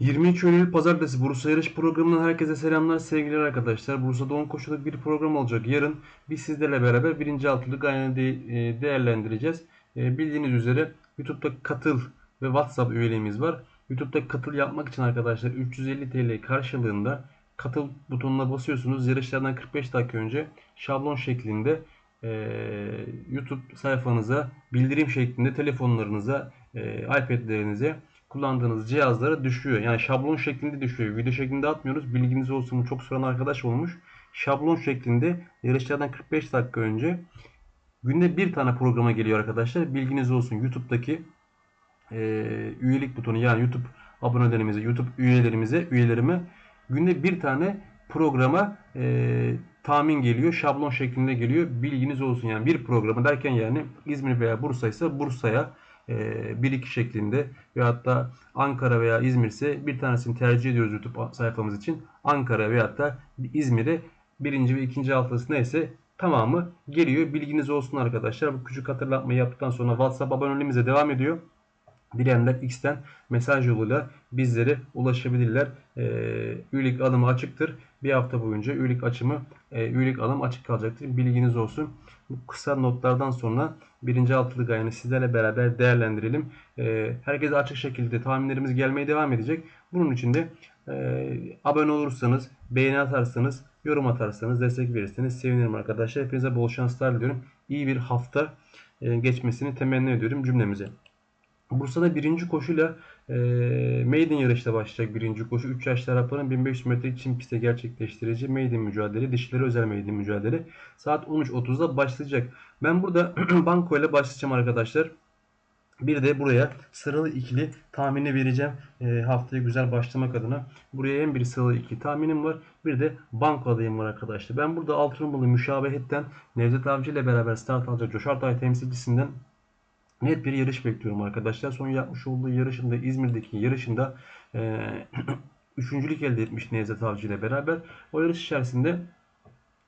23 Eylül Pazartesi Bursa Yarış Programı'ndan herkese selamlar sevgili arkadaşlar. Bursa'da 10 koşuluk bir program olacak. Yarın biz sizlerle beraber birinci altılık aynı e, değerlendireceğiz. E, Bildiğiniz üzere YouTube'da katıl ve WhatsApp üyeliğimiz var. YouTube'da katıl yapmak için arkadaşlar 350 TL karşılığında katıl butonuna basıyorsunuz. Yarışlardan 45 dakika önce şablon şeklinde e, YouTube sayfanıza bildirim şeklinde telefonlarınıza, e, iPad'lerinize kullandığınız cihazlara düşüyor. Yani şablon şeklinde düşüyor. Video şeklinde atmıyoruz. Bilginiz olsun. Çok soran arkadaş olmuş. Şablon şeklinde yarışlardan 45 dakika önce günde bir tane programa geliyor arkadaşlar. Bilginiz olsun. YouTube'daki e, üyelik butonu yani YouTube abonelerimize, YouTube üyelerimize, üyelerime günde bir tane programa e, tahmin geliyor. Şablon şeklinde geliyor. Bilginiz olsun yani bir programı derken yani İzmir veya Bursa ise Bursa'ya 1-2 şeklinde ve hatta Ankara veya İzmir ise bir tanesini tercih ediyoruz YouTube sayfamız için. Ankara veya da İzmir'e birinci ve ikinci haftası neyse tamamı geliyor. Bilginiz olsun arkadaşlar. Bu küçük hatırlatmayı yaptıktan sonra WhatsApp aboneliğimize devam ediyor. Dileyenler X'ten mesaj yoluyla bizlere ulaşabilirler. Ee, üyelik alımı açıktır. Bir hafta boyunca üyelik açımı, e, üyelik alım açık kalacaktır. Bilginiz olsun. Bu kısa notlardan sonra birinci altılık ayını sizlerle beraber değerlendirelim. Ee, herkese açık şekilde tahminlerimiz gelmeye devam edecek. Bunun için de e, abone olursanız, beğeni atarsanız, yorum atarsanız, destek verirseniz sevinirim arkadaşlar. Hepinize bol şanslar diliyorum. İyi bir hafta e, geçmesini temenni ediyorum cümlemize. Bursa'da birinci koşuyla e, maiden yarışta başlayacak birinci koşu. 3 yaşlı Arapların 1500 metre Çin pistte gerçekleştireceği maiden mücadele. Dişileri özel maiden mücadele. Saat 13.30'da başlayacak. Ben burada banko ile başlayacağım arkadaşlar. Bir de buraya sıralı ikili tahmini vereceğim. E, haftaya güzel başlamak adına. Buraya hem bir sıralı ikili tahminim var. Bir de banko adayım var arkadaşlar. Ben burada altın numaralı müşabehetten Nevzat Avcı ile beraber start alacak Coşar Tay temsilcisinden net bir yarış bekliyorum arkadaşlar. Son yapmış olduğu yarışında İzmir'deki yarışında e, üçüncülük elde etmiş Nevzat Avcı ile beraber. O yarış içerisinde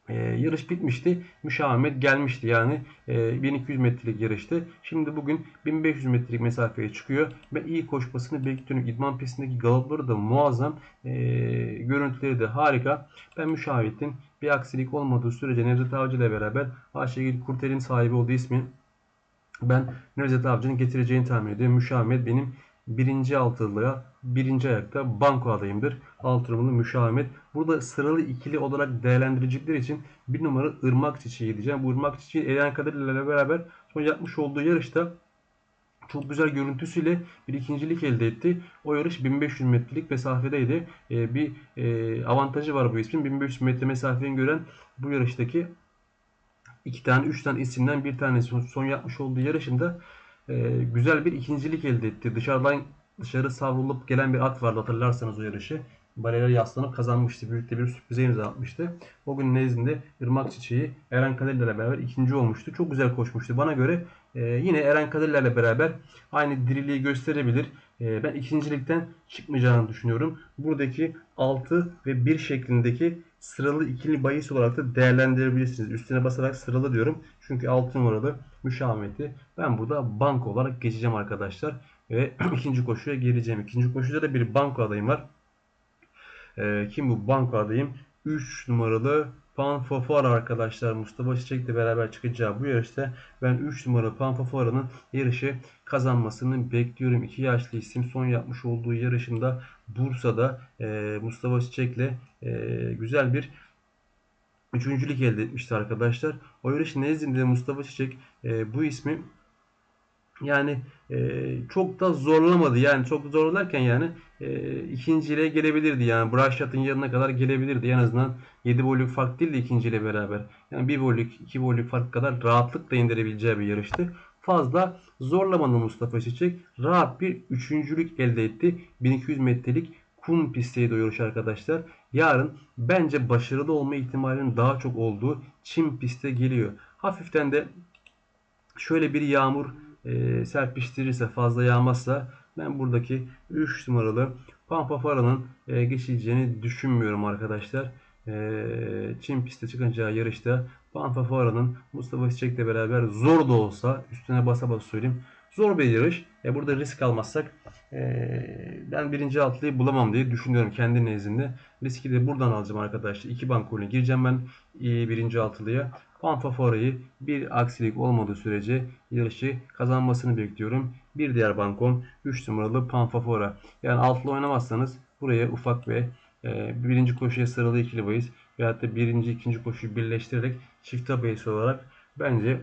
e, yarış bitmişti. Müşavemet gelmişti. Yani e, 1200 metrelik yarıştı. Şimdi bugün 1500 metrelik mesafeye çıkıyor. Ben iyi koşmasını bekliyorum. İdman pistindeki galopları da muazzam. E, görüntüleri de harika. Ben müşavetin bir aksilik olmadığı sürece Nevzat Avcı ile beraber Ayşegül Kurtel'in sahibi olduğu ismin ben Nevzat Avcı'nın getireceğini tahmin ediyorum. Müşavemet benim birinci altılığa birinci ayakta banko adayımdır. Alt numaralı müşavemet. Burada sıralı ikili olarak değerlendirecekler için bir numara ırmak çiçeği diyeceğim. Bu ırmak çiçeği Eren ile beraber son yapmış olduğu yarışta çok güzel görüntüsüyle bir ikincilik elde etti. O yarış 1500 metrelik mesafedeydi. Ee, bir e, avantajı var bu ismin. 1500 metre mesafeyi gören bu yarıştaki iki tane, üç tane isimden bir tanesi son, yapmış olduğu yarışında e, güzel bir ikincilik elde etti. Dışarıdan dışarı savrulup gelen bir at vardı hatırlarsanız o yarışı. Bariyere yaslanıp kazanmıştı. Büyük de bir sürprize imza atmıştı. O gün nezdinde Irmak Çiçeği Eren Kadir'le beraber ikinci olmuştu. Çok güzel koşmuştu. Bana göre e, yine Eren Kadir'le beraber aynı diriliği gösterebilir. E, ben ikincilikten çıkmayacağını düşünüyorum. Buradaki 6 ve 1 şeklindeki sıralı ikili bahis olarak da değerlendirebilirsiniz. Üstüne basarak sıralı diyorum. Çünkü 6 numaralı müşaveti ben burada banko olarak geçeceğim arkadaşlar. Ve ikinci koşuya geleceğim. İkinci koşuda da bir banko adayım var. Ee, kim bu banko adayım? 3 numaralı Panfafara arkadaşlar Mustafa Çiçek'le beraber çıkacağı bu yarışta ben 3 numaralı Panfafara'nın yarışı kazanmasını bekliyorum. 2 yaşlı isim son yapmış olduğu yarışında Bursa'da e, Mustafa Çiçek'le e, güzel bir üçüncülük elde etmişti arkadaşlar. O yarış nezdinde Mustafa Çiçek e, bu ismi yani e, çok da zorlamadı. Yani çok zorlarken yani e, ikinciyle gelebilirdi. Yani Braşat'ın yanına kadar gelebilirdi. En azından 7 boyluk fark değil de ikinciyle beraber. Yani 1 boyluk 2 boyluk fark kadar rahatlıkla indirebileceği bir yarıştı. Fazla zorlamadı Mustafa Çiçek. Rahat bir üçüncülük elde etti. 1200 metrelik kum pistteydi o yarış arkadaşlar. Yarın bence başarılı olma ihtimalinin daha çok olduğu çim piste geliyor. Hafiften de şöyle bir yağmur e, serpiştirirse fazla yağmazsa ben buradaki 3 numaralı Pampafara'nın e, geçileceğini düşünmüyorum arkadaşlar. E, Çin pistte çıkacağı yarışta Pampafara'nın Mustafa Çiçek'le beraber zor da olsa üstüne basa basa söyleyeyim Zor bir yarış. E, burada risk almazsak e, ben birinci altlıyı bulamam diye düşünüyorum kendi nezdimde. Riski de buradan alacağım arkadaşlar. İki bankoluna gireceğim ben e, birinci altılıya. Panfafora'yı bir aksilik olmadığı sürece yarışı kazanmasını bekliyorum. Bir diğer bankom 3 numaralı Panfafora. Yani altılı oynamazsanız buraya ufak ve e, birinci koşuya sıralı ikili bahis veyahut da birinci ikinci koşuyu birleştirerek çift bahis olarak bence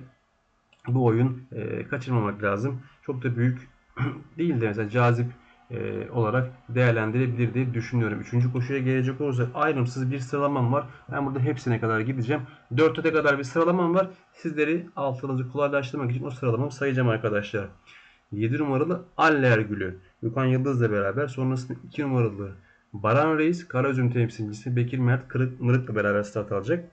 bu oyun e, kaçırmamak lazım. Çok da büyük değil de mesela cazip e, olarak değerlendirebilir diye düşünüyorum. Üçüncü koşuya gelecek olursak ayrımsız bir sıralamam var. Ben burada hepsine kadar gideceğim. 4'e kadar bir sıralamam var. Sizleri altınızı kolaylaştırmak için o sıralamamı sayacağım arkadaşlar. 7 numaralı Aller Gülü. Gökhan Yıldız'la beraber sonrasında 2 numaralı Baran Reis Karagöz'ün temsilcisi Bekir Mert Kırık Mırık'la beraber start alacak.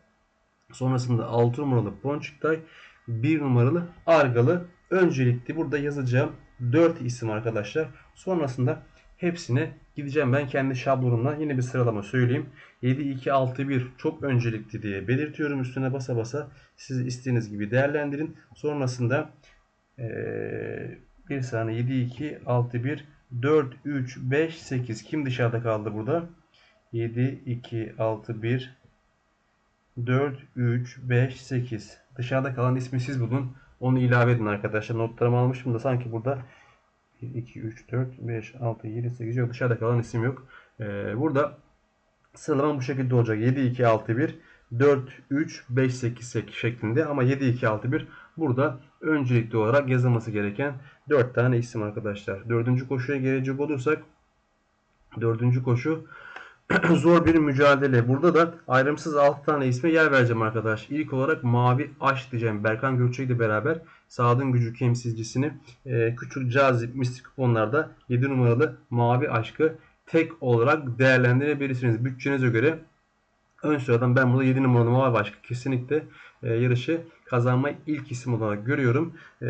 Sonrasında 6 numaralı Ponçiktay 1 numaralı Argalı. Öncelikli burada yazacağım 4 isim arkadaşlar. Sonrasında hepsine gideceğim ben kendi şablonumdan yine bir sıralama söyleyeyim. 7 2 6 1 çok öncelikli diye belirtiyorum üstüne basa basa. Siz istediğiniz gibi değerlendirin. Sonrasında ee, bir saniye 7 2 6 1 4 3 5 8 kim dışarıda kaldı burada? 7 2 6 1 4 3 5 8 dışarıda kalan ismi siz bulun. Onu ilave edin arkadaşlar. Notlarımı almışım da sanki burada 1, 2, 3, 4, 5, 6, 7, 8 yok. Dışarıda kalan isim yok. Ee, burada sıralama bu şekilde olacak. 7, 2, 6, 1, 4, 3, 5, 8, 8 şeklinde. Ama 7, 2, 6, 1 burada öncelikli olarak yazılması gereken 4 tane isim arkadaşlar. Dördüncü koşuya gelecek olursak dördüncü koşu zor bir mücadele. Burada da ayrımsız 6 tane isme yer vereceğim arkadaş. İlk olarak Mavi Aşk diyeceğim. Berkan Gökçek ile beraber Sadın Gücü temsilcisini e, küçük cazip mistik kuponlarda 7 numaralı Mavi Aşk'ı tek olarak değerlendirebilirsiniz. Bütçenize göre ön sıradan ben burada 7 numaralı Mavi Aşk'ı kesinlikle e, yarışı kazanmayı ilk isim olarak görüyorum. E,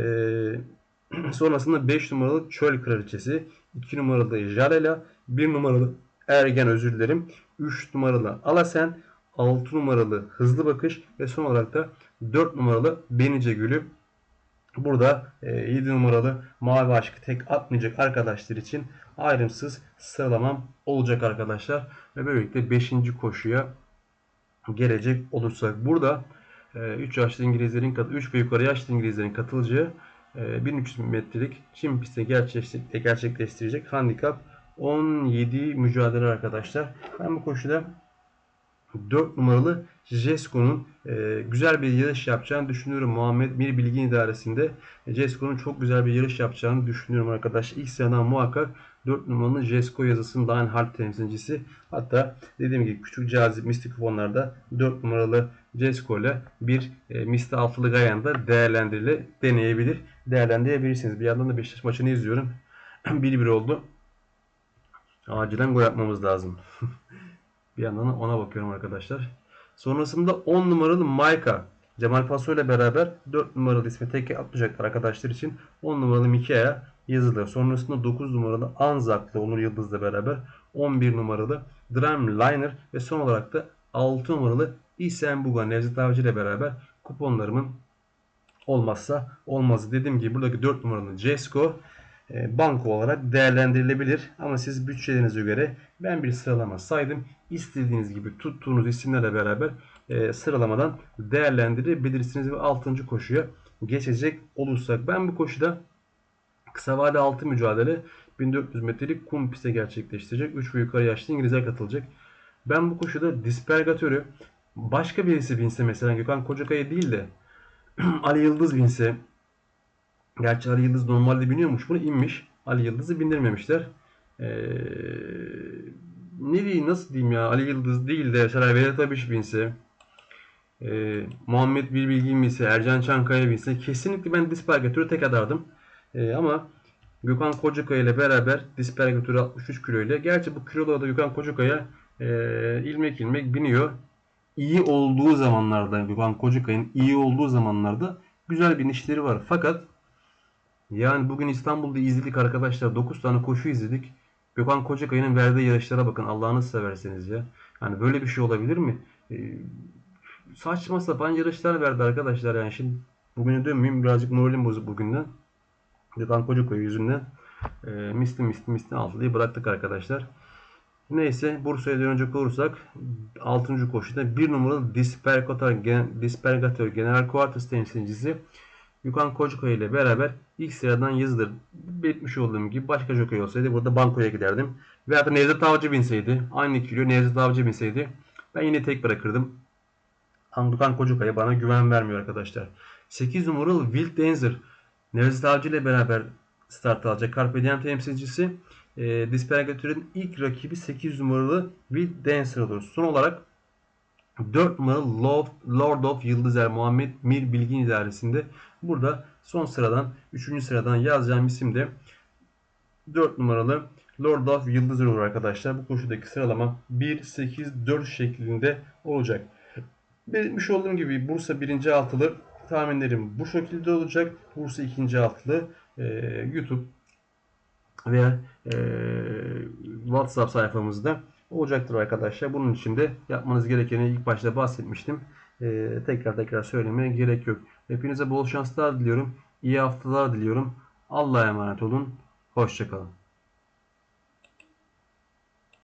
sonrasında 5 numaralı Çöl Kraliçesi, 2 numaralı Jarela, 1 numaralı Ergen özür dilerim. 3 numaralı Alasen, 6 numaralı Hızlı Bakış ve son olarak da 4 numaralı Benice Gülü. Burada 7 e, numaralı Mavi Aşkı tek atmayacak arkadaşlar için ayrımsız sıralamam olacak arkadaşlar. Ve böylelikle 5. koşuya gelecek olursak. Burada 3 e, yaşlı İngilizlerin 3 ve yukarı yaşlı İngilizlerin katılacağı 1300 e, metrelik çim pistte gerçekleştirecek handikap 17 mücadele arkadaşlar. Ben bu koşuda 4 numaralı Jesko'nun e, güzel bir yarış yapacağını düşünüyorum. Muhammed Mir Bilgin İdaresi'nde Jesko'nun çok güzel bir yarış yapacağını düşünüyorum arkadaşlar. İlk sıradan muhakkak 4 numaralı Jesko yazısının Dine Hart temsilcisi. Hatta dediğim gibi küçük cazip mistik kuponlarda 4 numaralı Jesko ile bir e, Mr. Altılı Gayan'da değerlendirile deneyebilir. Değerlendirebilirsiniz. Bir yandan da Beşiktaş maçını izliyorum. 1-1 oldu. Acilen gol yapmamız lazım. bir yandan ona bakıyorum arkadaşlar. Sonrasında 10 numaralı Maika. Cemal Paso ile beraber 4 numaralı ismi tek atlayacaklar arkadaşlar için. 10 numaralı Mikea'ya yazılır. Sonrasında 9 numaralı Anzak'la Onur Yıldız'la beraber 11 numaralı Dreamliner ve son olarak da 6 numaralı Isenbuga Nevzat Avcı ile beraber kuponlarımın olmazsa olmazı. Dediğim gibi buradaki 4 numaralı Cesko e, banko olarak değerlendirilebilir. Ama siz bütçelerinize göre ben bir sıralama saydım. İstediğiniz gibi tuttuğunuz isimlerle beraber e, sıralamadan değerlendirebilirsiniz ve 6. koşuya geçecek olursak. Ben bu koşuda kısa vade 6 mücadele 1400 metrelik kum piste gerçekleştirecek. 3 ve yukarı yaşlı İngilizler katılacak. Ben bu koşuda dispergatörü başka birisi binse mesela Gökhan Kocakaya değil de Ali Yıldız binse Gerçi Ali Yıldız normalde biniyormuş bunu inmiş. Ali Yıldız'ı bindirmemişler. Ee, ne diyeyim nasıl diyeyim ya Ali Yıldız değil de mesela Vedat Abiş binse e, Muhammed Bilbilgin binse Ercan Çankaya binse kesinlikle ben dispergatörü tek adardım. E, ama Gökhan Kocakaya ile beraber dispergatörü 63 kilo ile gerçi bu kiloda da Gökhan Kocakaya e, ilmek ilmek biniyor. İyi olduğu zamanlarda Gökhan Kocakay'ın iyi olduğu zamanlarda güzel binişleri var. Fakat yani bugün İstanbul'da izledik arkadaşlar. 9 tane koşu izledik. Gökhan Kocakaya'nın verdiği yarışlara bakın Allah'ını severseniz ya. Yani böyle bir şey olabilir mi? Ee, saçma sapan yarışlar verdi arkadaşlar yani şimdi bugüne dönmeyeyim birazcık moralim bozuk bugünden. Gökhan Kocakoy yüzünden e, misli misli misli altılıyı bıraktık arkadaşlar. Neyse Bursa'ya dönecek olursak 6. koşuda 1 numaralı Dispergator, Gen- Dispergator General Quarters temsilcisi Gökhan Kocakoy ile beraber ilk sıradan yazılır. Belirtmiş olduğum gibi başka jockey olsaydı burada bankoya giderdim. Veya da Nevzat Avcı binseydi. Aynı kilo Nevzat Avcı binseydi. Ben yine tek bırakırdım. Gökhan Kocakaya bana güven vermiyor arkadaşlar. 8 numaralı Wild Dancer. Nevzat Avcı ile beraber start alacak. Carpe Diem temsilcisi. E, ilk rakibi 8 numaralı Wild Dancer olur. Son olarak 4 numaralı Lord, Lord of Yıldızer Muhammed Mir Bilgin idaresinde. Burada son sıradan 3. sıradan yazacağım isim de 4 numaralı Lord of Yıldızer olur arkadaşlar. Bu koşudaki sıralama 1, 8, 4 şeklinde olacak. Belirtmiş olduğum gibi Bursa 1. altılı tahminlerim bu şekilde olacak. Bursa 2. altılı e, YouTube veya e, WhatsApp sayfamızda olacaktır arkadaşlar. Bunun için de yapmanız gerekeni ilk başta bahsetmiştim. E, tekrar tekrar söylemeye gerek yok. Hepinize bol şanslar diliyorum. İyi haftalar diliyorum. Allah'a emanet olun. Hoşçakalın.